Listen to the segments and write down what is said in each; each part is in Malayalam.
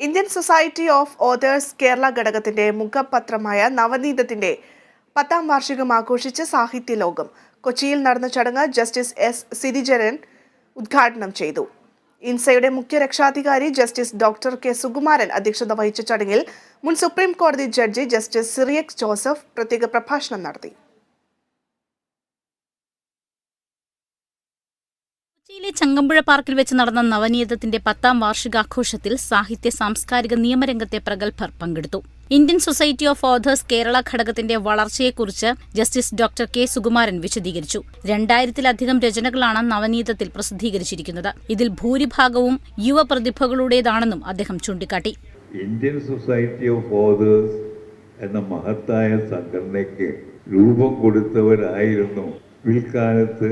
Indian society of authors Kerala ഘടകത്തിന്റെ മുഖപത്രമായ നവനീതത്തിന്റെ പത്താം വാർഷികം ആഘോഷിച്ച് സാഹിത്യ ലോകം. കൊച്ചിയിൽ നടന്ന ചടങ്ങ് ജസ്റ്റിസ് എസ് സിരിജരൻ ഉദ്ഘാടനം ചെയ്തു. ഇൻസയുടെ മുഖ്യ രക്ഷാധികാരി ജസ്റ്റിസ് ഡോക്ടർ കെ സുകുമാരൻ അധ്യക്ഷത വഹിച്ച ചടങ്ങിൽ മുൻ സുപ്രീം കോടതി ജഡ്ജി ജസ്റ്റിസ് സിറിയക് ജോസഫ് പ്രത്യേക പ്രഭാഷണം നടത്തി. കൊച്ചിയിലെ ചങ്ങമ്പുഴ പാർക്കിൽ വെച്ച് നടന്ന നവനീതത്തിന്റെ പത്താം വാർഷികാഘോഷത്തിൽ സാഹിത്യ സാംസ്കാരിക നിയമരംഗത്തെ പ്രഗത്ഭർ പങ്കെടുത്തു. Indian society of authors Kerala ഘടകത്തിന്റെ വളർച്ചയെക്കുറിച്ച് ജസ്റ്റിസ് ഡോക്ടർ കെ സുകുമാരൻ വിശദീകരിച്ചു. രണ്ടായിരത്തിലധികം രചനകളാണ് നവനീതത്തിൽ പ്രസിദ്ധീകരിച്ചിരിക്കുന്നത്. ഇതിൽ ഭൂരിഭാഗവും യുവപ്രതിഭകളുടേതാണെന്നും അദ്ദേഹം ചൂണ്ടിക്കാട്ടി. ഇന്ത്യൻ സൊസൈറ്റി ഓഫ് ഓഥേഴ്സ് എന്ന മഹത്തായ സംഘടനയ്ക്ക് രൂപം കൊടുത്തവരായിരുന്നു പിൽക്കാലത്ത്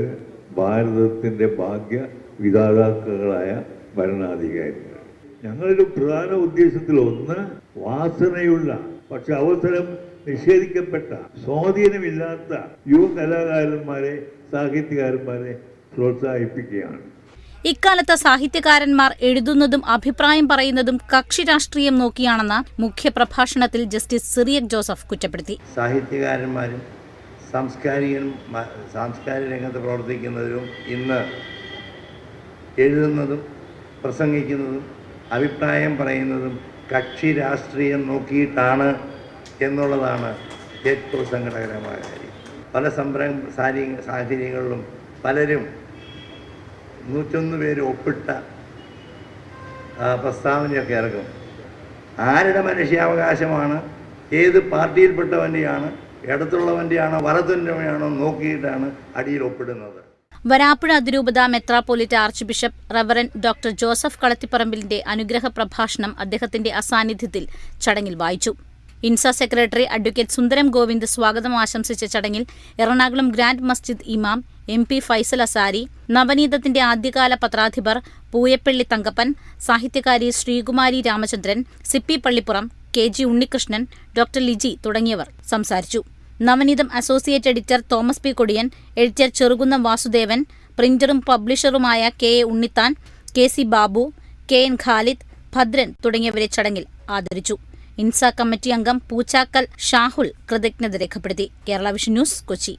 ഭാരതത്തിന്റെ ഭാഗ്യ വിധാതാക്കളായ ഭരണാധികാരികൾ. ഞങ്ങളുടെ പ്രധാന ഉദ്ദേശത്തിൽ ഒന്ന് വാസനയുള്ള പക്ഷെ അവസരം നിഷേധിക്കപ്പെട്ട സ്വാധീനമില്ലാത്ത യുവ കലാകാരന്മാരെ സാഹിത്യകാരന്മാരെ പ്രോത്സാഹിപ്പിക്കുകയാണ്. ഇക്കാലത്ത് സാഹിത്യകാരന്മാർ എഴുതുന്നതും അഭിപ്രായം പറയുന്നതും കക്ഷി രാഷ്ട്രീയം നോക്കിയാണെന്ന് മുഖ്യപ്രഭാഷണത്തിൽ ജസ്റ്റിസ് സിറിയക് ജോസഫ് കുറ്റപ്പെടുത്തി. സാഹിത്യകാരന്മാരും സാംസ്കാരികനും സാംസ്കാരിക രംഗത്ത് പ്രവർത്തിക്കുന്നവരും ഇന്ന് എഴുതുന്നതും പ്രസംഗിക്കുന്നതും അഭിപ്രായം പറയുന്നതും കക്ഷി രാഷ്ട്രീയം നോക്കിയിട്ടാണ് എന്നുള്ളതാണ് ഏറ്റവും സങ്കടകരമായ കാര്യം. പല സാരി- സാഹചര്യങ്ങളിലും പലരും നൂറ്റൊന്ന് പേര് ഒപ്പിട്ട പ്രസ്താവനയൊക്കെ ഇറക്കും. ആരുടെ മനുഷ്യാവകാശമാണ് ഏത് പാർട്ടിയിൽപ്പെട്ടവന്റെയാണ് ഇടത്തുള്ളവന്റെയാണോ വലത്തുള്ളവന്റെയാണോ നോക്കിയിട്ടാണ് അടിയിൽ ഒപ്പിടുന്നത്. വരാപ്പുഴ അതിരൂപത metropolitan arch bishop reverend doctor Joseph കളത്തിപ്പറമ്പിലിന്റെ അനുഗ്രഹ പ്രഭാഷണം അദ്ദേഹത്തിന്റെ അസാന്നിധ്യത്തിൽ ചടങ്ങിൽ വായിച്ചു. ഇൻസ സെക്രട്ടറി അഡ്വക്കേറ്റ് സുന്ദരം ഗോവിന്ദ് സ്വാഗതം ആശംസിച്ച ചടങ്ങിൽ എറണാകുളം ഗ്രാൻഡ് മസ്ജിദ് ഇമാം എം പി ഫൈസൽ അസാരി നവനീതത്തിന്റെ ആദ്യകാല പത്രാധിപർ Pooyappally Thankappan സാഹിത്യകാരി Sreekumari Ramachandran Sippy Pallippuram K G Unnikrishnan doctor Liji തുടങ്ങിയവർ സംസാരിച്ചു. Navaneetham associate editor Thomas P Kodiyan editor Cherukunnam Vasudevan പ്രിന്ററും പബ്ലിഷറുമായ K A Unnithan K C Babu K N Khalid Bhadran തുടങ്ങിയവരെ ചടങ്ങിൽ ആദരിച്ചു. ഇൻസ കമ്മിറ്റി അംഗം പൂച്ചാക്കൽ ഷാഹുൽ കൃതജ്ഞത രേഖപ്പെടുത്തി. Kerala vision news Kochi.